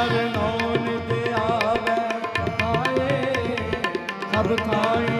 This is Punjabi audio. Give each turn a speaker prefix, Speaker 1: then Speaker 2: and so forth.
Speaker 1: ਹਰ ਨੌ ਨਿਤ ਆਵੇ ਆਏ ਸਭ ਕਾਈ